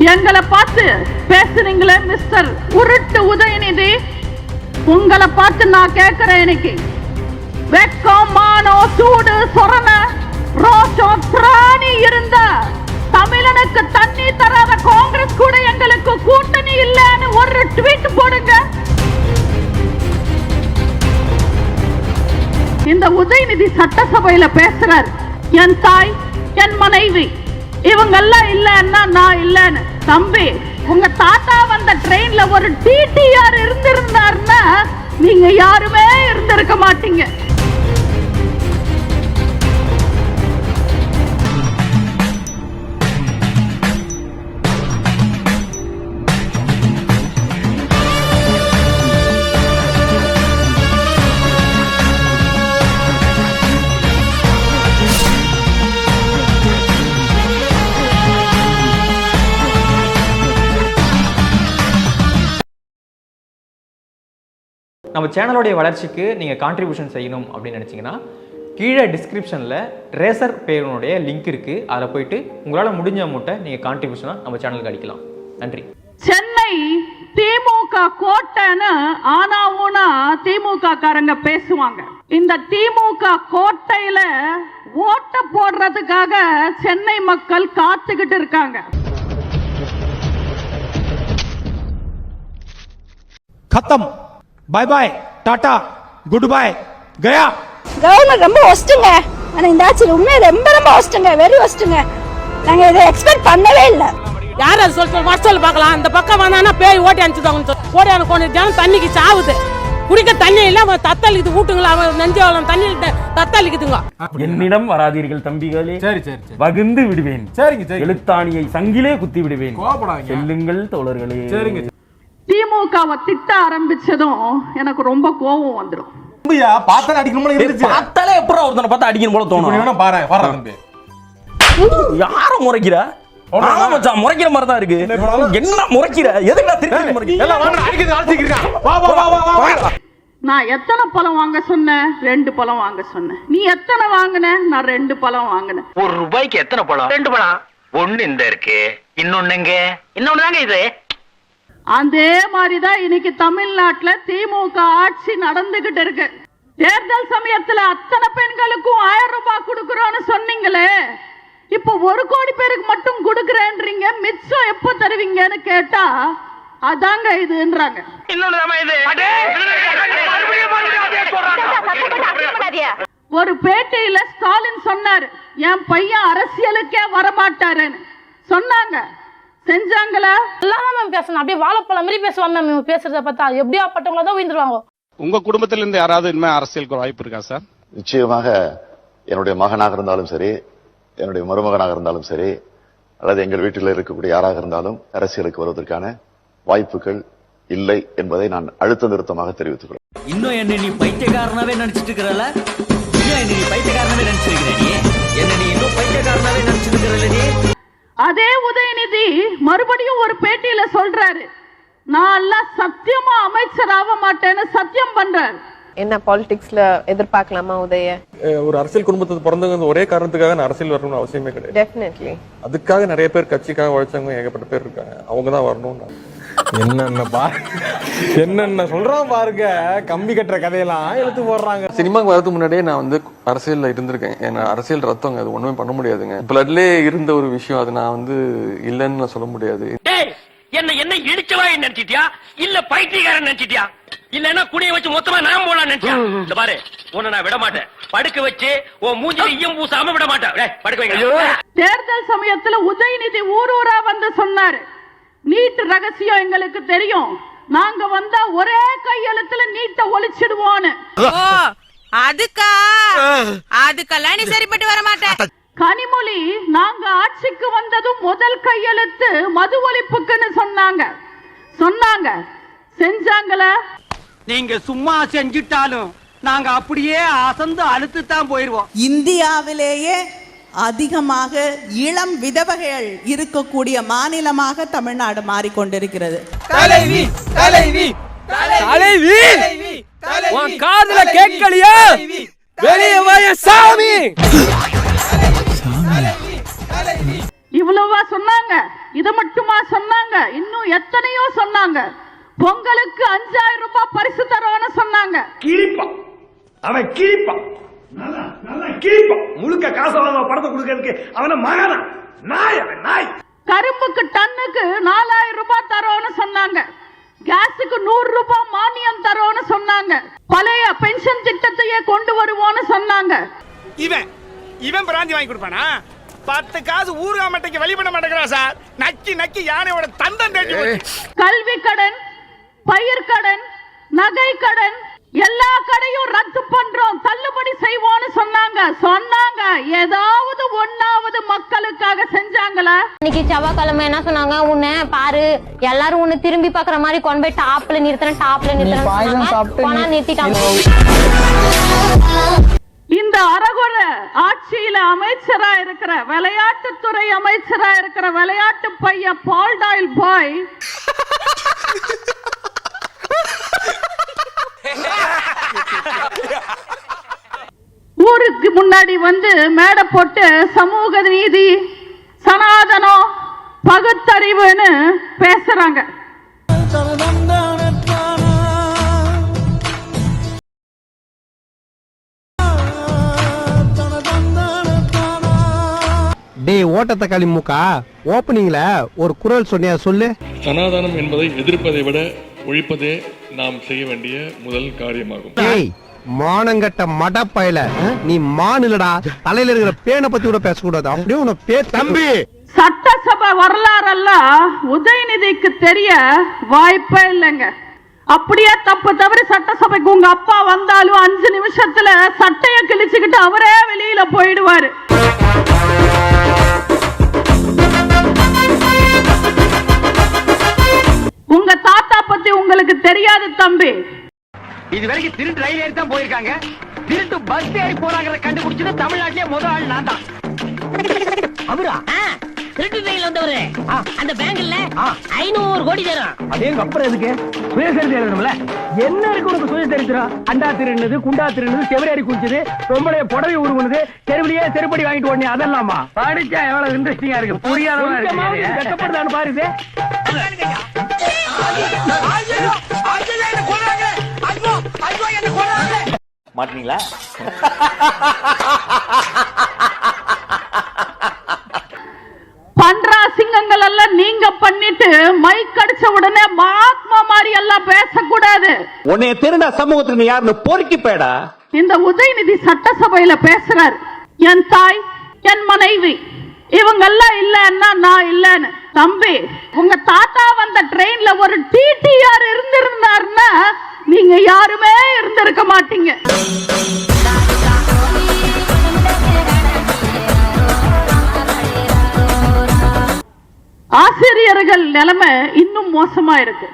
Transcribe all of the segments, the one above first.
எங்களை பார்த்து பேசுறீங்களே மிஸ்டர் உருட்டு உதயநிதி. உங்களை பார்த்து நான் கேட்கிறேன் இன்னைக்கு. வெக்கம் மானோ சூடு சொரண ரோஷம் பிராணி இருந்த தமிழனுக்கு தண்ணி தராத காங்கிரஸ் கூட எங்களுக்கு கூட்டணி இல்லைன்னு ஒரு ட்வீட் போடுங்க. இந்த உதயநிதி சட்டசபையில பேசுறார் என் தாய் என் மனைவி இவங்கெல்லாம் இல்லைன்னா நான் இல்லைன்னு. தம்பி உங்க தாத்தா வந்த ட்ரெயின்ல ஒரு டிடிஆர் இருந்திருந்தாருன்னா நீங்க யாருமே இருந்திருக்க மாட்டீங்க. நம்ம சேனலோடைய வளர்ச்சிக்கு நீங்கள் கான்ட்ரிபியூஷன் செய்யணும் அப்படின்னு நினச்சிங்கன்னா கீழே டிஸ்கிரிப்ஷனில் ரேசர் பேருனுடைய லிங்க் இருக்குது அதில் போயிட்டு உங்களால் முடிஞ்ச அமௌண்ட்டை நீங்கள் கான்ட்ரிபியூஷனாக நம்ம சேனலுக்கு அடிக்கலாம். நன்றி. சென்னை திமுக கோட்டைன்னு ஆனா ஊனா திமுக காரங்க பேசுவாங்க. இந்த திமுக கோட்டையில ஓட்ட போடுறதுக்காக சென்னை மக்கள் காத்துக்கிட்டு இருக்காங்க. கத்தம். பாய் பாய் டாடா குட் பாய் கயா கவர்மெண்ட் ரொம்ப ஒஸ்ட்டுங்க ஆனால் இந்த ஆட்சியில் உண்மையை ரொம்ப ரொம்ப ஒஸ்ட்டுங்க வெரி ஒஸ்ட்டுங்க நாங்கள் இதை எக்ஸ்பெக்ட் பண்ணவே இல்லை. யார் அது சொல்ல வர சொல்ல பார்க்கலாம். இந்த பக்கம் வந்தானா பேய் ஓட்டி அனுப்பிச்சுட்டாங்க ஓட்டி அனுப்பி கொண்டு ஜனம் தண்ணிக்கு சாவுது. குடிக்க தண்ணி இல்ல தத்தளிக்குது ஊட்டுங்களா அவன் நெஞ்சு அவளம் தண்ணி தத்தளிக்குதுங்க. என்னிடம் வராதீர்கள் தம்பிகளே. சரி சரி வகுந்து விடுவேன். சரிங்க எழுத்தாணியை சங்கிலே குத்தி விடுவேன். செல்லுங்கள் தோழர்களே. சரிங்க. திமுகவை திட்ட ஆரம்பிச்சதும் எனக்கு ரொம்ப கோபம் வந்துடும் தம்பியா பார்த்தா அடிக்கணும் இருந்துச்சு. பார்த்தாலே எப்பறம் ஒருத்தனை பார்த்தா அடிக்கணும் போல இப்ப நீ தோணும் வேணா பாரு வர தம்பி. யார முறைக்கிற? ஒண்ணும் ஆமா மச்சான் முறைக்கிற மாதிரி தான் இருக்கு. என்ன பண்ணாலும்? என்ன முறைக்கிற? எதுக்குடா திருப்பி முறைக்கிற? எல்லாம் வாங்க அடிக்கிறது அடிச்சிக்கிறேன் வா வா வா வா வா நான் எத்தனை பழம் வாங்க சொன்னேன் ரெண்டு பழம் வாங்க சொன்னேன் நீ எத்தனை வாங்கின? நான் ரெண்டு பழம் வாங்கினேன் ஒரு ரூபாய்க்கு எத்தனை பழம்? ரெண்டு பழம். ஒண்ணு இந்த இருக்கு இன்னொன்னு எங்க இன்னொன்னு தாங்க இது. அதே மாதிரிதான் இன்னைக்கு தமிழ்நாட்டுல திமுக ஆட்சி நடந்துகிட்டு இருக்கு. தேர்தல் சமயத்துல அத்தனை பெண்களுக்கும் ஆயிரம் ரூபாய் கொடுக்கறோம்னு சொன்னீங்களே. இப்போ ஒரு கோடி பேருக்கு மட்டும் கொடுக்கறேன்றீங்க. மிச்சம் எப்போ தருவீங்கன்னு கேட்டா அதாங்க இதுன்றாங்க. ஒரு பேட்டியில ஸ்டாலின் சொன்னாரு என் பையன் அரசியலுக்கே வரமாட்டாருன்னு. சொன்னாங்க. செஞ்சாங்களா? எல்லாம் மேம் பேசணும். அப்படியே வாழைப்பழம் மாதிரி பேசுவாங்க மேம் இவங்க. பேசுறத பார்த்தா எப்படியா பட்டவங்கள தான் உயிர்ந்துருவாங்க. உங்க குடும்பத்துல இருந்து யாராவது இனிமே அரசியலுக்கு வாய்ப்பு இருக்கா சார் நிச்சயமாக என்னுடைய மகனாக இருந்தாலும் சரி என்னுடைய மருமகனாக இருந்தாலும் சரி அல்லது எங்கள் வீட்டில் இருக்கக்கூடிய யாராக இருந்தாலும் அரசியலுக்கு வருவதற்கான வாய்ப்புகள் இல்லை என்பதை நான் அழுத்த நிறுத்தமாக தெரிவித்துக் கொள்கிறேன். இன்னும் என்ன நீ பைத்தியக்காரனாவே நினைச்சிட்டு இருக்கிறல இன்னும் என்ன நீ பைத்தியக்காரனாவே நினைச்சிருக்கிற அதே உதயநிதி மறுபடியும் ஒரு பேட்டியில சொல்றாரு. நான் எல்லாம் சத்தியமா அமைச்சர் ஆக மாட்டேன்னு சத்தியம் பண்றாரு. என்ன பாலிடிக்ஸ்ல எதிர்பார்க்கலாமா உதய? ஒரு அரசியல் குடும்பத்துக்கு பிறந்தவங்க அரசியல் காரணத்துக்காக நான் அரசியல் வரணும்னு அவசியமே கிடையாது. டெஃபினெட்லி அதுக்காக நிறைய பேர் கட்சிக்காக உழைச்சவங்க ஏகப்பட்ட பேர் இருக்காங்க. அவங்க தான் வரணும் என்னென்ன பாரு என்னென்ன சொல்றான் பாருங்க. கம்பி கட்டுற கதையெல்லாம் எடுத்து போடுறாங்க. சினிமாக்கு வரதுக்கு முன்னாடியே நான் வந்து அரசியல்ல இருந்திருக்கேன். ஏன்னா அரசியல் ரத்தங்க அது ஒண்ணுமே பண்ண முடியாதுங்க. பிளட்லயே இருந்த ஒரு விஷயம் அது நான் வந்து இல்லைன்னு நான் சொல்ல முடியாது. டேய் என்ன என்ன இடிச்சவா நினைச்சிட்டியா? இல்ல பைத்தியக்காரன் நினைச்சிட்டியா? இல்லன்னா குடிய வச்சு மொத்தமா நான் போலாம் நினைச்சியா இந்த பாரு உன்னை நான் விட மாட்டேன். படுக்க வச்சு உன் மூஞ்சில ஈயம் பூசாம விட மாட்டேன். டேய், படுக்க வைங்க. தேர்தல் சமயத்துல உதயநிதி ஊர் ஊரா வந்து சொன்னாரு. நீட் ரகசியம் எங்களுக்கு தெரியும். நாங்க வந்தா ஒரே கையெழுத்துல நீட்டை ஒழிச்சிடுவோன்னு அதுக்கா? அதுக்கெல்லாம் நீ சரிப்பட்டு வர மாட்டேன் கனிமொழி நாங்க ஆட்சிக்கு வந்ததும் முதல் கையெழுத்து மது ஒழிப்புக்குன்னு சொன்னாங்க. சொன்னாங்க. செஞ்சாங்களா? நீங்க சும்மா செஞ்சுட்டாலும் நாங்க அப்படியே அசந்து அழுத்து தான் போயிருவோம். இந்தியாவிலேயே அதிகமாக இளம் விதவைகள் இருக்கக்கூடிய மாநிலமாக தமிழ்நாடு மாறிக்கொண்டிருக்கிறது. தலைவி தலைவி தலைவி உன் காதுல கேட்கலையா? வெளியே வாய சாமி. இவ்வளவா சொன்னாங்க இது மட்டுமா சொன்னாங்க இன்னும் எத்தனையோ சொன்னாங்க. பொங்கலுக்கு அஞ்சாயிரம் ரூபாய் பரிசு தரோன்னு சொன்னாங்க. கிழிப்பான். அவன் கிழிப்பான். நல்லா நல்லா கிழிப்பான் முழுக்க காசு வாங்க படத்தை கொடுக்கறதுக்கு. அவன மகனா? நாய் அவன் நாய். கரும்புக்கு டன்னுக்கு நாலாயிரம் ரூபாய் தரோன்னு சொன்னாங்க. கேஸுக்கு நூறு ரூபாய் மானியம் தரோன்னு சொன்னாங்க. பழைய பென்ஷன் திட்டத்தையே கொண்டு வருவோம்னு சொன்னாங்க. இவன் இவன் பிராந்தி வாங்கி கொடுப்பானா? பத்து காசு ஊருகா மட்டைக்கு வெளி பண்ண மாட்டேங்கிறான் சார். நக்கி நக்கி யானையோட தந்தம் தேடி போச்சு. கல்வி கடன் பயிர் கடன் நகை கடன் எல்லா கடையும் ரத்து பண்றோம் தள்ளுபடி செய்வோம்னு சொன்னாங்க. சொன்னாங்க. ஏதாவது ஒண்ணாவது மக்களுக்காக செஞ்சாங்களா? இன்னைக்கு செவ்வாய்க்கிழமை என்ன சொன்னாங்க? உன்னை பாரு எல்லாரும் உன்னை திரும்பி பாக்குற மாதிரி கொண்டு போய் டாப்ல நிறுத்துறேன் டாப்ல நிறுத்துறேன் நிறுத்திட்டாங்க. இந்த அரகுர ஆட்சியில அமைச்சரா இருக்கிற விளையாட்டுத்துறை அமைச்சரா இருக்கிற விளையாட்டு பையன் பால்டாயில் பாய் ஊருக்கு முன்னாடி வந்து மேடை போட்டு சமூக நீதி சனாதனம் பகுத்தறிவுன்னு பேசுறாங்க. டேய் ஓட்டத்தக்காளி மூக்கா? ஓப்பனிங்ல ஒரு குரல் சொன்னியா சொல்லு? சனாதனம் என்பதை எதிர்ப்பதை விட ஒழிப்பதே நாம் செய்ய வேண்டிய முதல் காரியமாகும். மானங்கட்ட மடப்பயல நீ மான் இல்லடா தலையில இருக்கிற பேனை பத்தி கூட பேசக்கூடாது. அப்படியே உன பே தம்பி! சட்டசபை வரலாறெல்லாம் உதயநிதிக்கு தெரிய வாய்ப்பே இல்லைங்க. அப்படியே தப்பு தவறி சட்டசபைக்கு உங்க அப்பா வந்தாலும் அஞ்சு நிமிஷத்துல சட்டைய கிழிச்சுக்கிட்டு அவரே வெளியில போயிடுவாரு. உங்க தாத்தா பத்தி உங்களுக்கு தெரியாது தம்பி. இது வரைக்கும் திருட்டு ரயில் ஏறி தான் போயிருக்காங்க. திருட்டு பஸ் ஏறி போறாங்க கண்டுபிடிச்சது தமிழ்நாட்டிலே முதல் ஆள் நான் தான். அவரா? திருட்டு ரயில் வந்தவரு. அந்த பேங்க்ல ஐநூறு கோடி தரும். அதே அப்புறம் எதுக்கு? சுயசரிதை எழுதணும்ல? என்ன இருக்கு உனக்கு சுயசரித்திரம்? அண்டா திருநது குண்டா திருநது செவரேறி குளிச்சது பொம்பளைய புடவை உருவனது தெருவிலேயே செருப்படி வாங்கிட்டு உடனே அதெல்லாமா? படிச்சா எவ்வளவு இன்ட்ரெஸ்டிங்கா இருக்கு. புரியாதவங்க கஷ்டப்படுதான்னு பாரு இது. மாட்டீங்களா பண்ற அசிங்கங்கள் எல்லாம் நீங்க பண்ணிட்டு மைக் அடிச்ச உடனே மகாத்மா மாதிரி எல்லாம் பேசக்கூடாது. உன்னைய திருடா சமூகத்துக்கு நீ யாருன்னு பொறுக்கி போயடா இந்த உதயநிதி சட்டசபையில பேசுறார். என் தாய் என் மனைவி இவங்க எல்லாம் இல்லன்னா நான் இல்லன்னு. தம்பி உங்க தாத்தா வந்த ட்ரெயின்ல ஒரு டிடிஆர் இருந்திருந்தாருன்னா நீங்க யாருமே இருந்திருக்க மாட்டீங்க. ஆசிரியர்கள் நிலைமை இன்னும் மோசமா இருக்கு.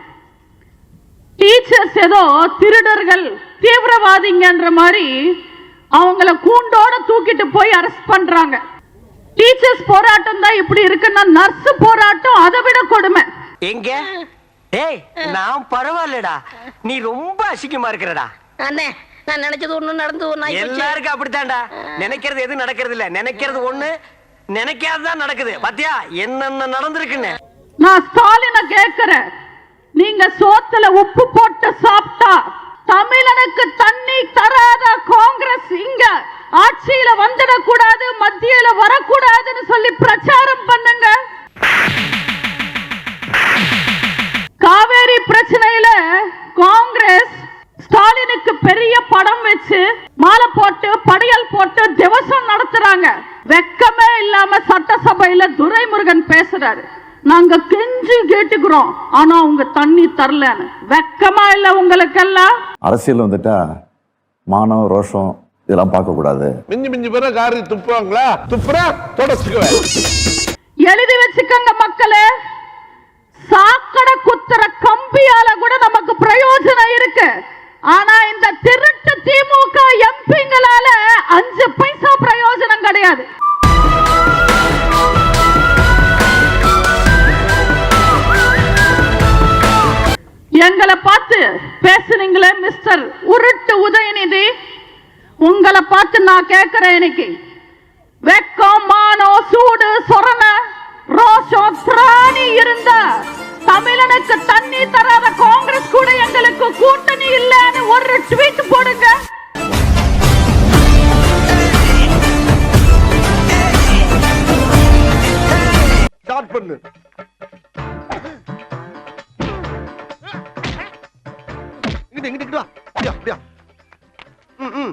டீச்சர்ஸ் ஏதோ திருடர்கள் தீவிரவாதிங்கன்ற மாதிரி அவங்கள கூண்டோட தூக்கிட்டு போய் அரெஸ்ட் பண்றாங்க. டீச்சர்ஸ் போராட்டம் தான் இப்படி இருக்குன்னா நர்ஸ் போராட்டம் அதை விட கொடுமை. எங்க? டேய் நான் பரவாயில்லடா. நீ ரொம்ப அசிங்கமா இருக்கிறடா. அண்ணே நான் நினைச்சது ஒண்ணு நடந்து ஒண்ணு எல்லாருக்கும் அப்படித்தான்டா. நினைக்கிறது எது நடக்கிறது இல்ல நினைக்கிறது ஒண்ணு நினைக்காததான் நடக்குது. பாத்தியா? என்னென்ன நடந்திருக்குன்னு. நான் ஸ்டாலினை கேட்கிறேன் நீங்க சோத்துல உப்பு போட்டு சாப்பிட்டா தமிழனுக்கு தண்ணி தராத காங்கிரஸ் இங்க. ஆட்சியில வந்துடக்கூடாது மத்தியில வரக்கூடாதுன்னு சொல்லி பிரச்சாரம் பண்ணுங்க. காவேரி பிரச்சனையில காங்கிரஸ் ஸ்டாலினுக்கு பெரிய படம் வச்சு மாலை போட்டு படையல் போட்டு திவசம் நடத்துறாங்க. வெக்கமே இல்லாம சட்டசபையில துரைமுருகன் பேசுறாரு. நாங்க கெஞ்சி கேட்டுக்கிறோம் ஆனா உங்க தண்ணி தரலன்னு. வெக்கமா இல்ல உங்களுக்கெல்லாம்? அரசியல் வந்துட்டா மானம் ரோஷம் இதெல்லாம் பார்க்க கூடாது மிஞ்சி மிஞ்சி பேர காரி துப்புவாங்களா? துப்புறா தொடச்சுக்குவேன். எழுதி வச்சுக்கோங்க மக்களே. சாக்கடை குத்துற உங்களை பார்த்து நான் கேட்கிறேன் இன்னைக்கு. வெக்கம் மானோ சூடு சொரண ரோஷம் திராணி இருந்த தமிழனுக்கு தண்ணி தராத காங்கிரஸ் கூட எங்களுக்கு கூட்டணி இல்லைன்னு ஒரு ட்வீட் போடுங்க. ஸ்டார்ட் பண்ணு. இங்கிட்டு இங்கிட்டு வா. அப்படியா அப்படியா. ம் ம்,